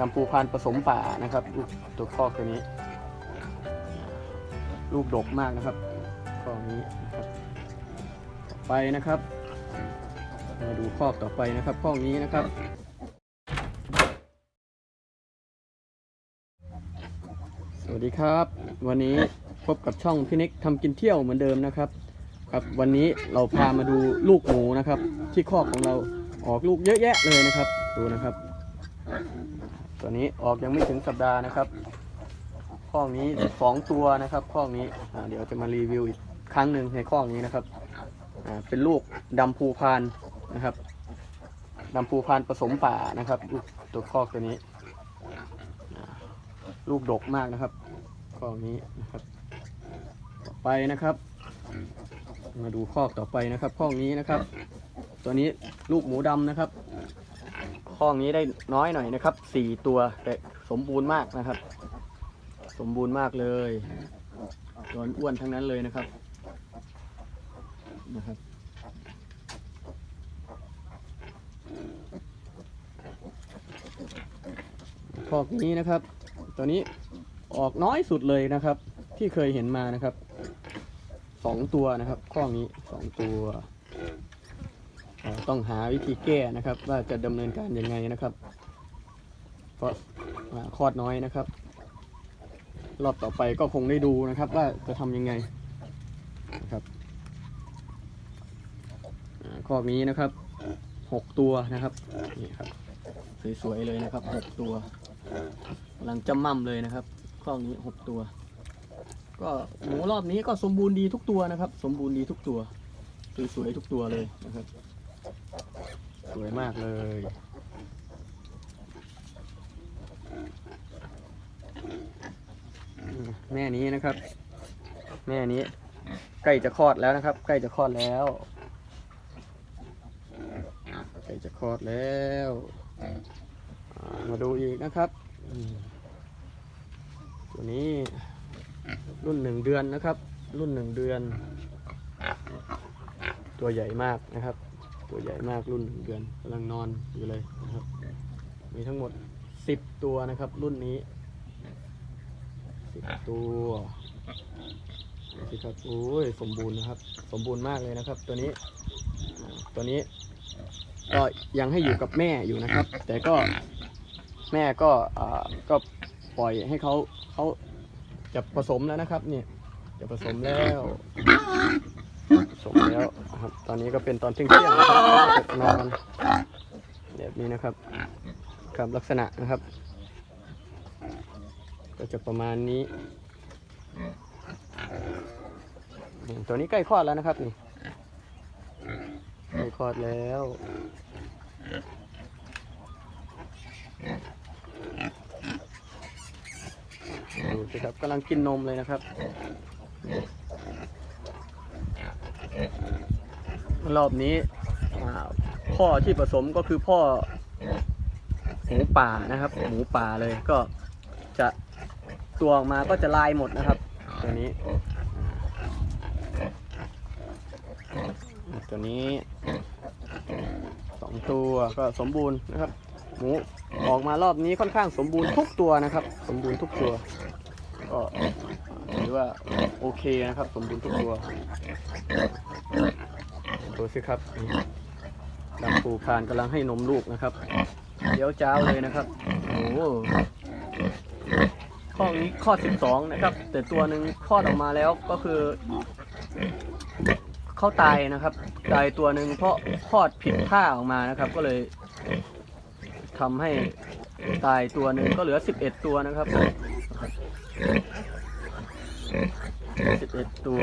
ดำปูพานผสมป่านะครับลูกตัวคอกตัวนี้ ลูกดกมากนะครับคอกนี้นะครับต่อไปนะครับ มาดูคอกต่อไปนะครับคอกนี้นะครับสวัสดีครับ วันนี้พบกับช่องพี่นิกทำกินเที่ยวเหมือนเดิมนะครับ ครับวันนี้เราพามาดูลูกหมูนะครับ ที่คอกของเราออกลูกเยอะแยะเลยนะครับ ดูนะครับ ตัวนี้ออกยังไม่ถึงสัปดาห์นะครับคอกนี้สองตัวนะครับคอกนี้เดี๋ยวจะมารีวิวอีกครั้งหนึ่งในคอกนี้นะครับเป็นลูกดำภูพานนะครับดำภูพานผสมป่านะครับตัวคอตัวนี้ ลูกดกมากนะครับข้อนี้นะครับต่อไปนะครับ มาดูคอต่อไปนะครับคอนี้นะครับ ตัวนี้ลูกหมูดำนะครับ คอกนี้ได้น้อยหน่อยนะครับสี่ตัวแต่สมบูรณ์มากนะครับ สมบูรณ์มากเลยตัวอ้วนทั้งนั้นเลยนะครับนะครับคอกนี้นะครับ ตัวนี้ออกน้อยสุดเลยนะครับ ที่เคยเห็นมานะครับสองตัวนะครับข้อนี้สองตัว ต้องหาวิธีแก้นะครับ ว่าจะดำเนินการยังไงนะครับ เพราะคลอดน้อยนะครับ รอบต่อไปก็คงได้ดูนะครับ ว่าจะทำยังไงนะครับอ่าข้อนี้นะครับหกตัวนะครับนี่ครับสวยๆเลยนะครับหกตัวกำลังจำม่ำเลยนะครับข้อนี้หกตัว ก็หมูรอบนี้ก็สมบูรณ์ดีทุกตัวนะครับ สมบูรณ์ดีทุกตัวสวยๆทุกตัวเลยนะครับ สวยมากเลย แม่นี้นะครับ แม่นี้ใกล้จะคลอดแล้วนะครับ ใกล้จะคลอดแล้วใกล้จะคลอดแล้ว มาดูอีกนะครับตัวนี้รุ่นหนึ่งเดือนนะครับ รุ่นหนึ่งเดือน ตัวใหญ่มากนะครับ ตัวใหญ่มากรุ่นหนึ่งเดือนกำลังนอนอยู่เลยนะครับ มีทั้งหมดสิบตัวนะครับ รุ่นนี้สิบตัวสิครับโอ้ยสมบูรณ์นะครับ สมบูรณ์มากเลยนะครับ ตัวนี้ ตัวนี้ ก็ยังให้อยู่กับแม่อยู่นะครับ แต่ก็แม่ก็อ่าก็ปล่อยให้เขาเขาจะผสมแล้วนะครับ เนี่ยจะผสมแล้ว สมแล้วนะครับตอนนี้ก็เป็นตอนเที่ยงเที่ยงนะครับนอนแบบนี้นะครับครับลักษณะนะครับ ก็จะประมาณนี้ ตัวนี้ใกล้คลอดแล้วนะครับนี่ใกล้คลอดแล้วดูสิครับกำลังกินนมเลยนะครับ รอบนี้พ่อที่ผสมก็คือพ่อหมูป่านะครับ หมูป่าเลยก็จะตัวออกมาก็จะลายหมดนะครับ ตัวนี้ ตัวนี้สองตัวก็สมบูรณ์นะครับหมูออกมารอบนี้ค่อนข้างสมบูรณ์ทุกตัวนะครับ สมบูรณ์ทุกตัว ก็ถือว่าโอเคนะครับ สมบูรณ์ทุกตัว ดูสิครับดำปูพานกำลังให้นมลูกนะครับเดี๋ยวเจ้าเลยนะครับ โอ้โหข้อนี้ข้อ12นะครับ แต่ตัวหนึ่งคลอดออกมาแล้วก็คือเขาตายนะครับ ตายตัวหนึ่งเพราะคลอดผิดท่าออกมานะครับ ก็เลยทำให้ตายตัวหนึ่งก็เหลือ11ตัวนะครับ11ตัว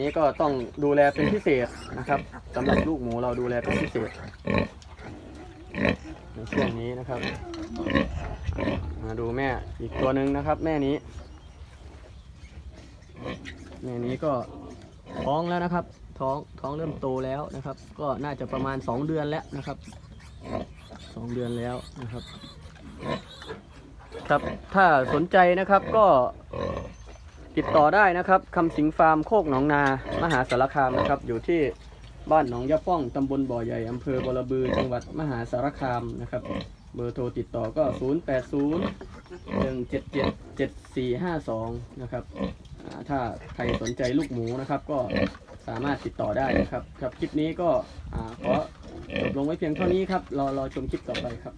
นี้ก็ต้องดูแลเป็นพิเศษนะครับสำหรับลูกหมูเราดูแลเป็นพิเศษในช่วงนี้นะครับ มาดูแม่อีกตัวหนึ่งนะครับ แม่นี้ แม่นี้ก็ท้องแล้วนะครับ ท้องท้องเริ่มโตแล้วนะครับ ก็น่าจะประมาณ 2 เดือนแล้วนะครับ 2 เดือนแล้วนะครับครับถ้าสนใจนะครับก็ ติดต่อได้นะครับคำสิงฟาร์มโคกหนองนา มหาสารคามนะครับ อยู่ที่บ้านหนองยะป้องตำบลบ่อใหญ่อำเภอบรบือจังหวัดมหาสารคามนะครับเบอร์โทรติดต่อก็ 0 8 0 1 7 7 7 4 5 2 นะครับ ถ้าใครสนใจลูกหมูนะครับก็สามารถติดต่อได้นะครับ ครับคลิปนี้ก็อขอจบลงไว้เพียงเท่านี้ครับ รอรอชมคลิปต่อไปครับ